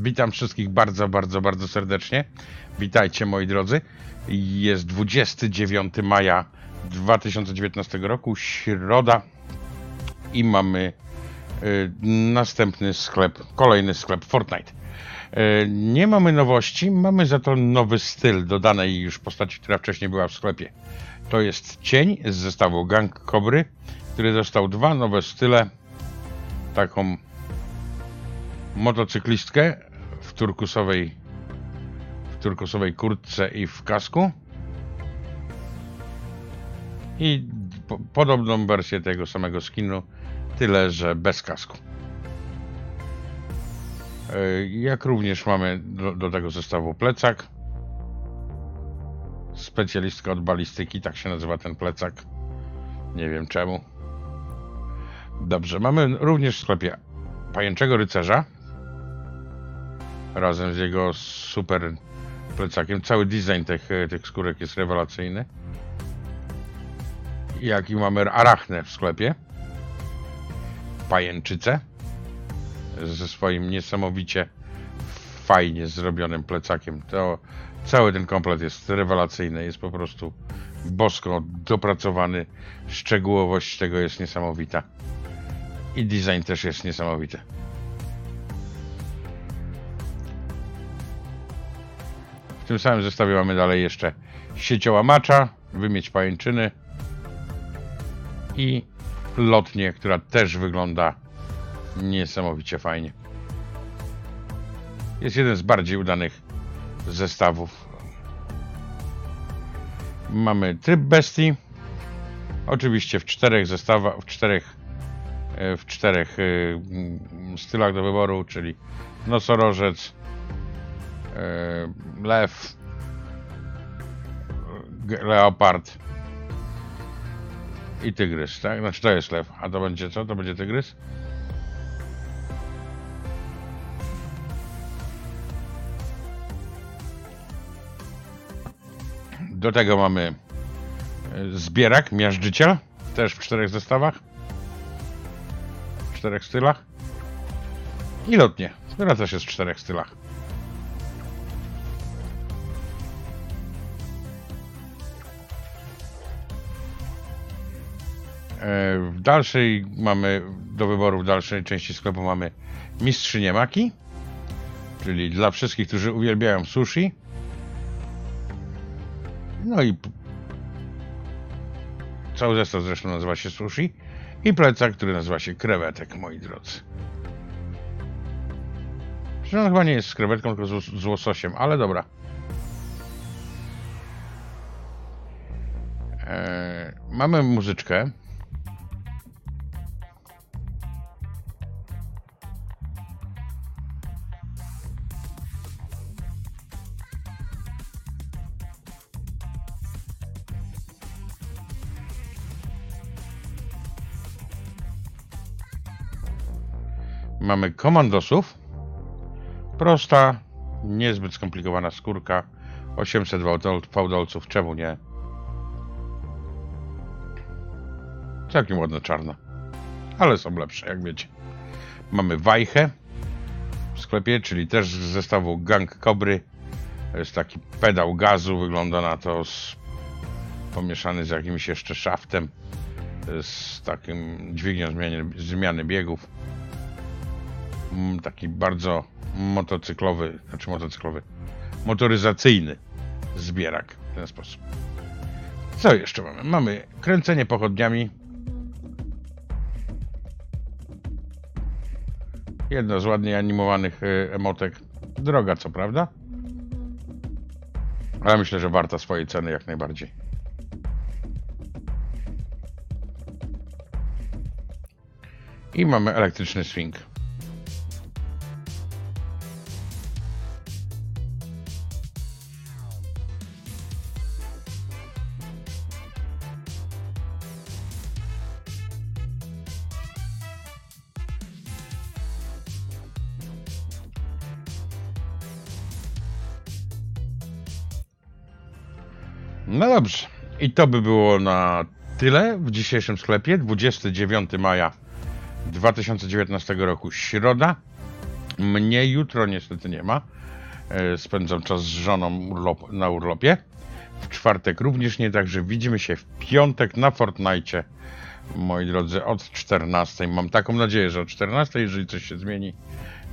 Witam wszystkich bardzo, bardzo, bardzo serdecznie. Witajcie moi drodzy. Jest 29 maja 2019 roku, środa i mamy y, następny sklep, kolejny sklep Fortnite. Y, nie mamy nowości, mamy za to nowy styl dodanej już postaci, która wcześniej była w sklepie. To jest cień z zestawu Gang Kobry, który dostał dwa nowe style. Taką motocyklistkę w turkusowej w turkusowej kurtce i w kasku i po, podobną wersję tego samego skinu, tyle że bez kasku. E, Jak również mamy do, do tego zestawu plecak. Specjalistka od balistyki, tak się nazywa ten plecak. Nie wiem czemu. Dobrze, mamy również w sklepie pajęczego rycerza razem z jego super plecakiem. Cały design tych, tych skórek jest rewelacyjny. Jak i mamy arachnę w sklepie. Pajęczycę ze swoim niesamowicie fajnie zrobionym plecakiem. To cały ten komplet jest rewelacyjny, jest po prostu bosko dopracowany. Szczegółowość tego jest niesamowita. I design też jest niesamowity. W tym samym zestawie mamy dalej jeszcze sieciołamacza, wymieć pajęczyny i lotnię, która też wygląda niesamowicie fajnie. Jest jeden z bardziej udanych zestawów. Mamy tryb bestii. Oczywiście w czterech zestawach, w czterech, e, w czterech e, stylach do wyboru, czyli nosorożec, lew, ge- leopard i tygrys, tak? Znaczy to jest lew, a to będzie co? To będzie tygrys? Do tego mamy e, zbierak, miażdżyciel, też w czterech zestawach, w czterech stylach i lotnie, która też jest w czterech stylach. W dalszej mamy, do wyboru w dalszej części sklepu mamy mistrzynię maki, czyli dla wszystkich, którzy uwielbiają sushi. No i cały zestaw zresztą nazywa się sushi i plecak, który nazywa się krewetek, moi drodzy. Przecież on chyba nie jest z krewetką, tylko z, z łososiem, ale dobra. E, mamy muzyczkę. Mamy komandosów. Prosta, niezbyt skomplikowana skórka. 800 fałdol- fałdolców, czemu nie? Całkiem ładna czarna. Ale są lepsze, jak wiecie. Mamy wajchę w sklepie, czyli też z zestawu Gang Kobry. To jest taki pedał gazu, wygląda na to z, pomieszany z jakimś jeszcze szaftem, z takim dźwignią zmiany, zmiany biegów. Mm, Taki bardzo motocyklowy, znaczy motocyklowy, motoryzacyjny zbierak w ten sposób. Co jeszcze mamy? Mamy kręcenie pochodniami. Jedno z ładnie animowanych y, emotek. Droga, co prawda? Ale myślę, że warta swojej ceny jak najbardziej. I mamy elektryczny swing. No dobrze. I to by było na tyle w dzisiejszym sklepie. 29 maja 2019 roku, środa. Mnie jutro niestety nie ma. E, Spędzam czas z żoną urlop, na urlopie. W czwartek również nie, także widzimy się w piątek na Fortnite. Moi drodzy, od 14. Mam taką nadzieję, że od 14, jeżeli coś się zmieni,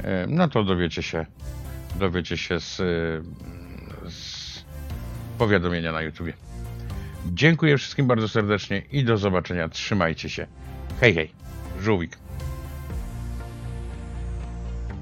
e, no to dowiecie się, dowiecie się z, e, z powiadomienia na YouTubie. Dziękuję wszystkim bardzo serdecznie i do zobaczenia. Trzymajcie się. Hej, hej. Żółwik.